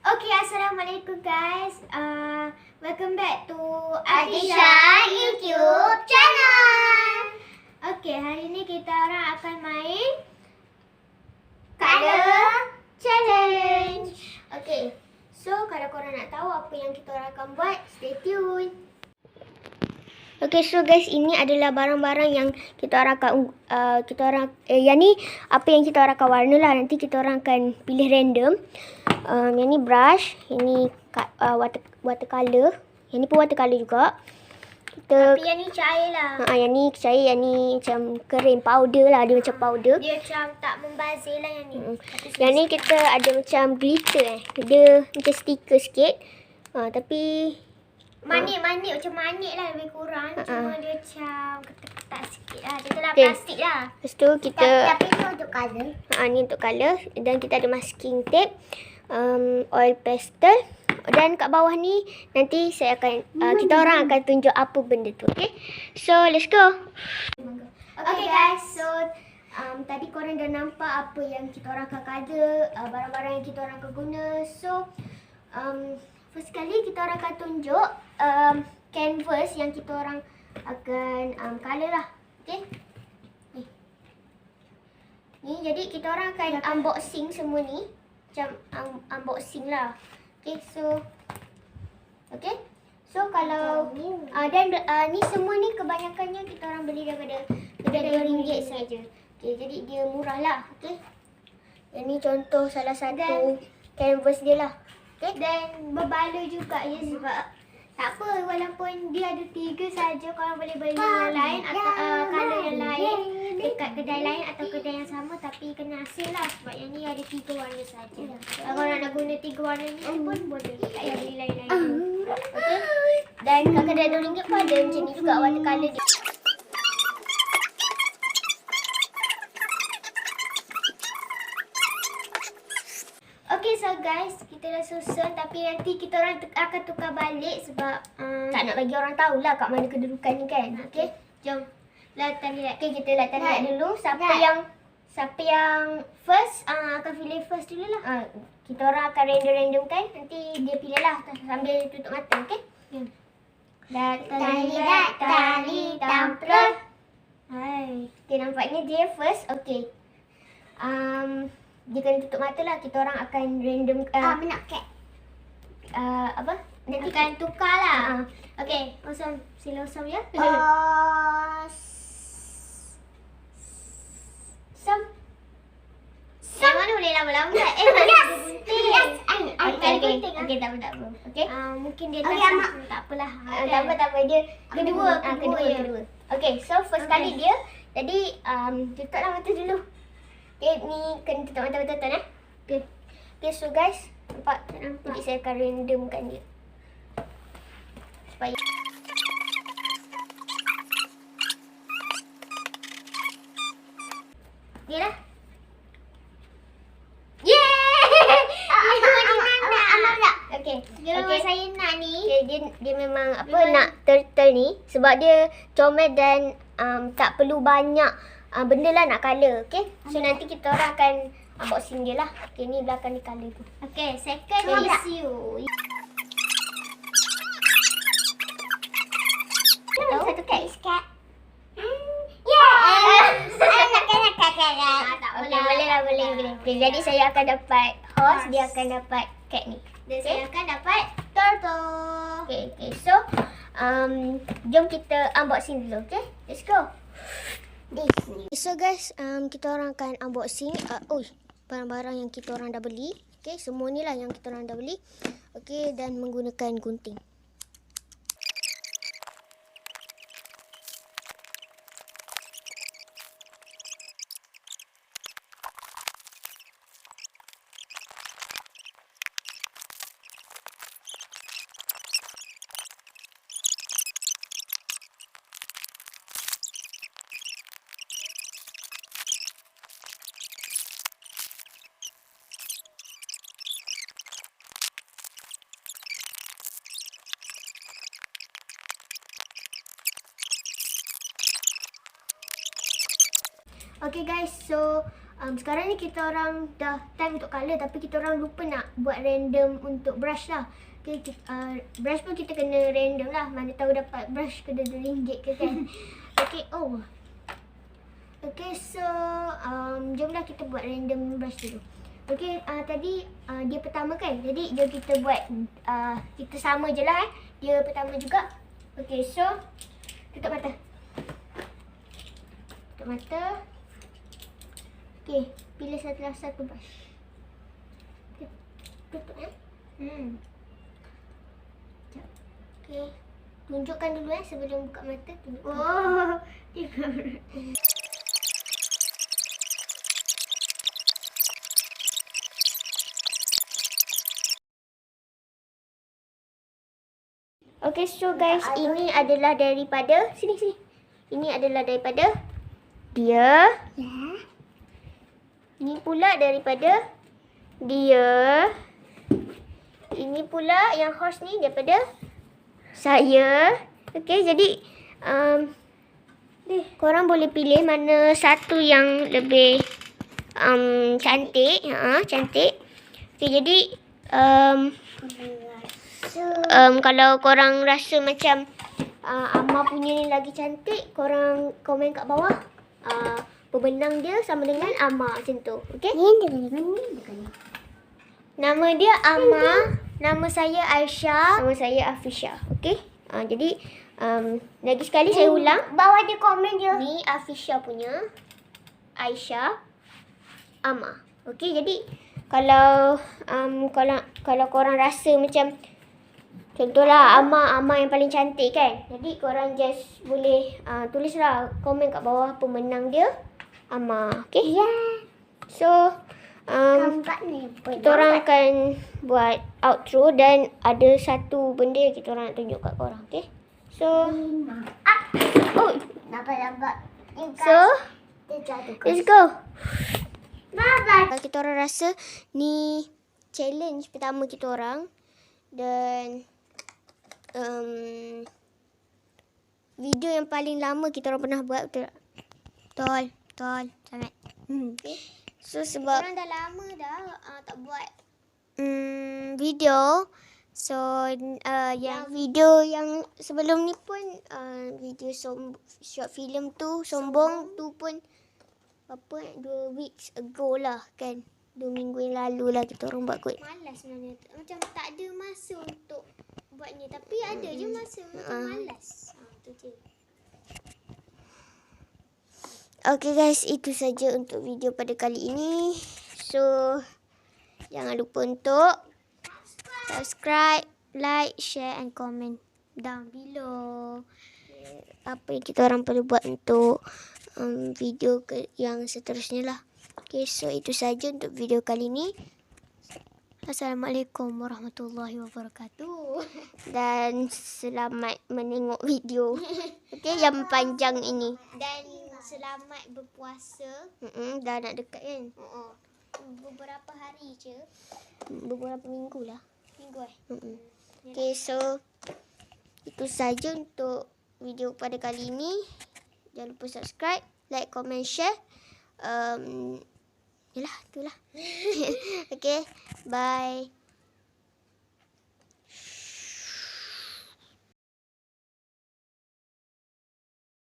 Okay, Assalamualaikum guys. Uh, welcome back to Adisha YouTube channel. Okay, hari ni kita orang akan main Color challenge. Okay, so kalau korang nak tahu apa yang kita orang akan buat, stay tune. Okay, so guys, ini adalah barang-barang yang kita orang akan uh, kita orang eh, yang ni apa yang kita orang akan warna lah. Nanti kita orang akan pilih random. Um, yang ni brush, yang ni uh, water watercolor. Yang ni pun watercolor juga. Kita Tapi yang ni cair lah. Ha, yang ni cair, yang ni macam kering powder lah. Dia macam powder. Dia macam tak membazir lah yang ni. Mm. Yang ni kita ada macam glitter eh. Dia macam stiker sikit. Ha, tapi Manik-manik macam manik lah lebih kurang. Cuma dia macam ketat-ketat sikit lah. Macam tu lah Okay. plastik lah. lepas tu kita... Tapi ni untuk colour. Ha, ni untuk colour. Dan kita ada masking tape. Um, oil pastel. Dan kat bawah ni nanti saya akan... Uh, kita orang akan tunjuk apa benda tu. Okay? So, let's go. Okay guys, so um, tadi korang dah nampak apa yang kita orang akan colour, uh, barang-barang yang kita orang akan guna. So, um, first kali kita orang akan tunjuk um, canvas yang kita orang akan um, colour lah. Okay? Ni. Ni jadi kita orang akan unboxing semua ni. Macam um, unboxing lah. Okay, so Okay. So kalau uh, dan uh, ni semua ni kebanyakannya kita orang beli daripada daripada RM2 saja. Okay, jadi dia murah lah. Okay. Yang ni contoh salah satu canvas dia lah. Okay. Dan berbaloi juga ya sebab tak apa walaupun dia ada tiga saja korang boleh beli yang lain atau uh, colour yang lain dekat kedai lain atau kedai yang sama tapi kena hasil lah sebab yang ni ada tiga warna saja. Kalau korang nak guna tiga warna ni pun boleh. Tak payah beli lain-lain. Okay. Dan kat kedai RM2 pun ada macam ni juga warna colour dia. Okay so guys, kita dah susun tapi nanti kita orang tuk- akan tukar balik sebab um, Tak nak bagi orang tahu lah kat mana kedudukan ni kan. Okay. jom. Latan lihat. Okay, kita letak lihat dulu siapa Lihat. yang siapa yang first uh, akan pilih first dulu lah. Uh, kita orang akan random-random kan. Nanti dia pilih lah sambil tutup mata, okay? Ya. Tali lihat, tali tampil. Hai. Okay, nampaknya dia first. Okay. Um, dia kena tutup mata lah. Kita orang akan random. Uh, nak cat. uh, apa? Nanti kan tukar lah. Uh, Okay, Osam. Sila Osam ya. uh, Sam. Sam mana boleh lama-lama? Eh, mana gunting? Yes, Okay, Okay, ada okay. Okay, tak apa, tak apa. Okay. Ah, mungkin dia Okay, tak Amak. tak apalah. Ah, tak apa, tak apa. Dia Kedua, ah, kedua kedua, ya. kedua. Okay, so first Okay. kali dia. Jadi, um, tutuplah mata dulu. Okay, ni kena tutup mata betul-betul eh. Okay. Okay, so guys. Nampak? Tak nampak? Jadi saya akan randomkan dia. Supaya... Lah. Okay. Dia memang Okay. saya nak ni. Okay, dia dia memang apa Memang- nak turtle ni sebab dia comel dan um, tak perlu banyak uh, benda lah nak colour, okay? So nanti kita orang akan unboxing dia lah. Okay, ni belakang ni colour tu. Okay, second Cuba is tak? you. Tahu? Satu cat. cat. Yeah! Anak anak cat cat. Ah, tak Okay, boleh lah, boleh, boleh. Okay, jadi saya akan dapat horse, dia akan dapat cat ni. Dan saya akan dapat turtle. Okay, okay. So, um, jom kita unboxing dulu, okay? Let's go. So guys, um, kita orang akan unboxing. Uh, oi, barang-barang yang kita orang dah beli. Okay, semua ni lah yang kita orang dah beli. Okay, dan menggunakan gunting. Okay guys, so um, sekarang ni kita orang dah time untuk colour tapi kita orang lupa nak buat random untuk brush lah. Okay, kita, uh, brush pun kita kena random lah. Mana tahu dapat brush kena RM2 ke kan. okay, oh. Okay, so um, jomlah kita buat random brush dulu. Okay, uh, tadi uh, dia pertama kan. Jadi jom kita buat, uh, kita sama je lah eh. Dia pertama juga. Okay, so tutup mata. Tutup mata. Okay, pilih satu satu brush. Tut- Tutup eh. Hmm. Sekejap. Okay. Tunjukkan dulu eh sebelum buka mata. Tunjukkan. Oh, Okay, so guys, ini adalah daripada sini sini. Ini adalah daripada dia. Ya. Ini pula daripada dia. Ini pula yang horse ni daripada saya. Okay, jadi um, eh, korang boleh pilih mana satu yang lebih um, cantik. Ha, cantik. Okay, jadi um, um, kalau korang rasa macam uh, Amma punya ni lagi cantik, korang komen kat bawah. Uh, pemenang dia sama dengan Amma macam tu. Okay? Nama dia Amma, nama saya Aisyah, nama saya Afisha. Okay? Uh, jadi um, lagi sekali saya ulang. Bawah dia komen je. Ni Afisha punya, Aisyah, Amma. Okay, jadi kalau um, kalau kalau korang rasa macam Contohlah Amma Amma yang paling cantik kan. Jadi korang just boleh uh, tulislah komen kat bawah pemenang dia Amma. Okay? Ya. So um, kita orang akan buat outro dan ada satu benda yang kita orang nak tunjuk kat korang. Okay? So Ah. oh Nampak-nampak. so let's go. Bye-bye. Kalau kita orang rasa ni challenge pertama kita orang dan um, video yang paling lama kita orang pernah buat betul tak? Betul, betul sangat. Hmm. Okay. So sebab orang dah lama dah uh, tak buat um, video. So uh, yang video yang sebelum ni pun uh, video som short film tu sombong, tu pun apa dua weeks ago lah kan dua minggu yang lalu lah kita orang buat kot malas sebenarnya macam tak ada masa untuk buatnya tapi ada je masa macam Ah. malas ha, tu je Okay guys, itu saja untuk video pada kali ini. So, jangan lupa untuk subscribe, like, share and comment down below. Apa yang kita orang perlu buat untuk um, video ke yang seterusnya lah. Okay, so itu saja untuk video kali ini. Assalamualaikum warahmatullahi wabarakatuh. Dan selamat menengok video. Okay, yang panjang ini. Dan selamat berpuasa. Mm-mm, dah nak dekat kan? Beberapa hari je. Beberapa minggu lah. Minggu eh? Mm-mm. Okay, so itu saja untuk video pada kali ini. Jangan lupa subscribe, like, comment, share. Um, yelah, itulah. okay, bye.